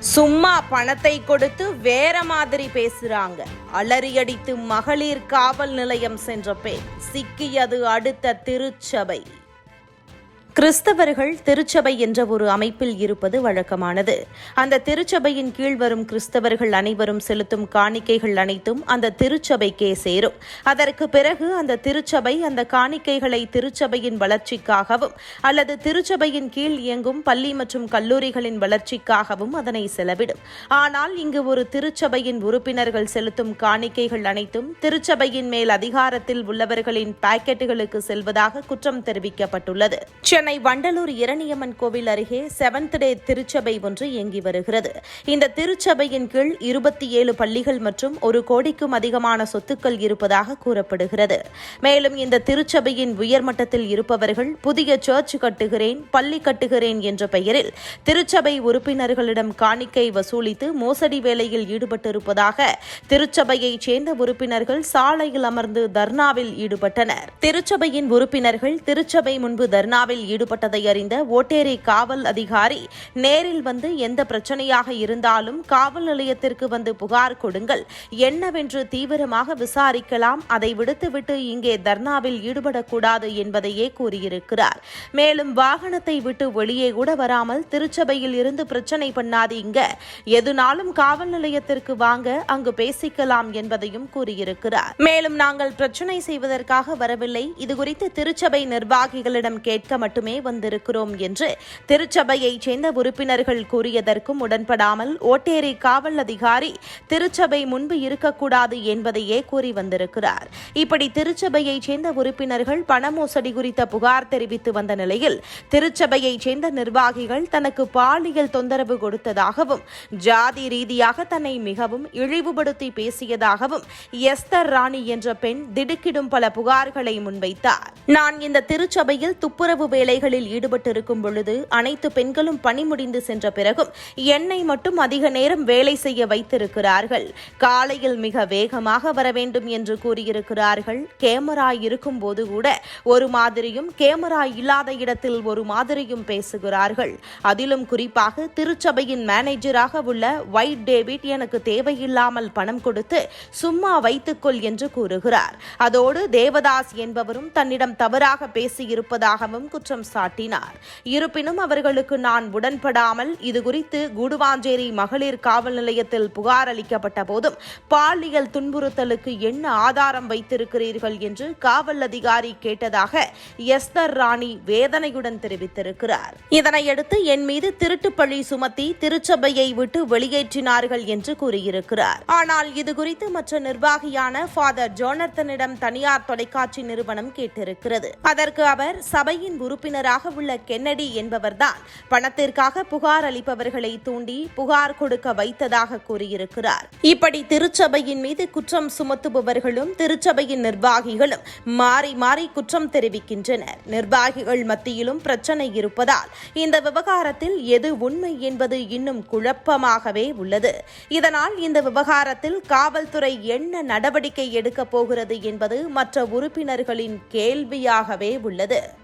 சும்மா பணத்தை கொடுத்து வேற மாதிரி பேசுறாங்க. அலறியடித்து மகளிர் காவல் நிலையம் சென்ற பெண். சிக்கியது அடுத்த திருச்சபை. கிறிஸ்தவர்கள் திருச்சபை என்ற ஒரு அமைப்பில் இருப்பது வழக்கமானது. அந்த திருச்சபையின் கீழ் வரும் கிறிஸ்தவர்கள் அனைவரும் செலுத்தும் காணிக்கைகள் அனைத்தும் அந்த திருச்சபைக்கே சேரும். அதற்கு பிறகு அந்த திருச்சபை அந்த காணிக்கைகளை திருச்சபையின் வளர்ச்சிக்காகவும் அல்லது திருச்சபையின் கீழ் இயங்கும் பள்ளி மற்றும் கல்லூரிகளின் வளர்ச்சிக்காகவும் அதனை செலவிடும். ஆனால் இங்கு ஒரு திருச்சபையின் உறுப்பினர்கள் செலுத்தும் காணிக்கைகள் அனைத்தும் திருச்சபையின் மேல் அதிகாரத்தில் உள்ளவர்களின் பாக்கெட்டுகளுக்கு செல்வதாக குற்றம் தெரிவிக்கப்பட்டுள்ளது. சென்னை சென்னை வண்டலூர் இரணியம்மன் கோவில் அருகே செவன்த் டே திருச்சபை ஒன்று இயங்கி வருகிறது. இந்த திருச்சபையின் கீழ் இருபத்தி ஏழு பள்ளிகள் மற்றும் ஒரு கோடிக்கும் அதிகமான சொத்துக்கள் இருப்பதாக கூறப்படுகிறது. மேலும் இந்த திருச்சபையின் உயர்மட்டத்தில் இருப்பவர்கள் புதிய சர்ச் கட்டுகிறேன் பள்ளி கட்டுகிறேன் என்ற பெயரில் திருச்சபை உறுப்பினர்களிடம் காணிக்கை வசூலித்து மோசடி வேலையில் ஈடுபட்டிருப்பதாக திருச்சபையைச் சேர்ந்த உறுப்பினர்கள் சாலையில் அமர்ந்து தர்ணாவில் ஈடுபட்டனர். திருச்சபையின் உறுப்பினர்கள் திருச்சபை முன்பு தர்ணாவில் ஈடுபட்டதை அறிந்த ஓட்டேரி காவல் அதிகாரி நேரில் வந்து எந்த பிரச்சனையாக இருந்தாலும் காவல் நிலையத்திற்கு வந்து புகார் கொடுங்கள். என்னவென்று தீவிரமாக விசாரிக்கலாம். அதை விடுத்துவிட்டு இங்கே தர்ணாவில் ஈடுபடக்கூடாது என்பதையே கூறியிருக்கிறார். மேலும் வாகனத்தை விட்டு வெளியே கூட வராமல் திருச்சபையில் இருந்து பிரச்சனை பண்ணாதீங்க. எதுனாலும் காவல் நிலையத்திற்கு வாங்க அங்கு பேசிக்கலாம் என்பதையும் கூறியிருக்கிறார். மேலும் நாங்கள் பிரச்சனை செய்வதற்காக வரவில்லை. இதுகுறித்து திருச்சபை நிர்வாகிகளிடம் கேட்க மட்டும் மட்டுமே வந்திருக்கிறோம் என்று திருச்சபையைச் சேர்ந்த உறுப்பினர்கள் கூறியதற்கும் உடன்படாமல் ஓட்டேரி காவல் அதிகாரி திருச்சபை முன்பு இருக்கக்கூடாது என்பதையே கூறி வந்திருக்கிறார். இப்படி திருச்சபையைச் சேர்ந்த உறுப்பினர்கள் பண மோசடி குறித்த புகார் தெரிவித்து வந்த நிலையில் திருச்சபையைச் சேர்ந்த நிர்வாகிகள் தனக்கு பாலியல் தொந்தரவு கொடுத்ததாகவும் ஜாதி ரீதியாக தன்னை மிகவும் இழிவுபடுத்தி பேசியதாகவும் எஸ்தர் ராணி என்ற பெண் திடுக்கிடும் பல புகார்களை முன்வைத்தார். நான் இந்த திருச்சபையில் துப்புரவு வேலை வேலைகளில் ஈடுபட்டிருக்கும் பொழுது அனைத்து பெண்களும் பணி முடிந்து சென்ற பிறகும் என்னை மட்டும் அதிக நேரம் வேலை செய்ய வைத்திருக்கிறார்கள். காலையில் மிக வேகமாக வர வேண்டும் என்று கூறியிருக்கிறார்கள். கேமரா இருக்கும் போது கூட ஒரு மாதிரியும் கேமரா இல்லாத இடத்தில் ஒரு மாதிரியும் பேசுகிறார்கள். அதிலும் குறிப்பாக திருச்சபையின் மேனேஜராக உள்ள ஒயிட் டேவிட் எனக்கு தேவையில்லாமல் பணம் கொடுத்து சும்மா வைத்துக்கொள் என்று கூறுகிறார். அதோடு தேவதாஸ் என்பவரும் தன்னிடம் தவறாக பேசியிருப்பதாகவும் குற்றம் சாட்டினார். இருப்பினும் அவர்களுக்கு நான் உடன்படாமல் இதுகுறித்து கூடுவாஞ்சேரி மகளிர் காவல் நிலையத்தில் புகார் அளிக்கப்பட்ட போதும் பாலியல் துன்புறுத்தலுக்கு என்ன ஆதாரம் வைத்திருக்கிறீர்கள் என்று காவல் அதிகாரி கேட்டதாக எஸ்தர் ராணி வேதனையுடன் தெரிவித்திருக்கிறார். இதனையடுத்து என் மீது திருட்டுப்பழி சுமத்தி திருச்சபையை விட்டு வெளியேற்றினார்கள் என்று கூறியிருக்கிறார். ஆனால் இது குறித்து மற்ற நிர்வாகியான ஃபாதர் ஜோனர்தனிடம் தனியார் தொலைக்காட்சி நிறுவனம் கேட்டிருக்கிறது. அதற்கு அவர் சபையின் உறுப்பினராக உள்ள கென்னடி என்பவர்தான். பணத்திற்காக புகார் அளிப்பவர்களை தூண்டி புகார் கொடுக்க வைத்ததாக கூறியிருக்கிறார். இப்படி திருச்சபையின் மீது குற்றம் சுமத்துபவர்களும் திருச்சபையின் நிர்வாகிகளும் மாறி மாறி குற்றம் தெரிவிக்கின்றனர். நிர்வாகிகள் மத்தியிலும் பிரச்சனை இருப்பதால் இந்த விவகாரத்தில் எது உண்மை என்பது இன்னும் குழப்பமாகவே உள்ளது. இதனால் இந்த விவகாரத்தில் காவல்துறை என்ன நடவடிக்கை எடுக்கப் போகிறது என்பது மற்ற உறுப்பினர்களின் கேள்வியாகவே உள்ளது.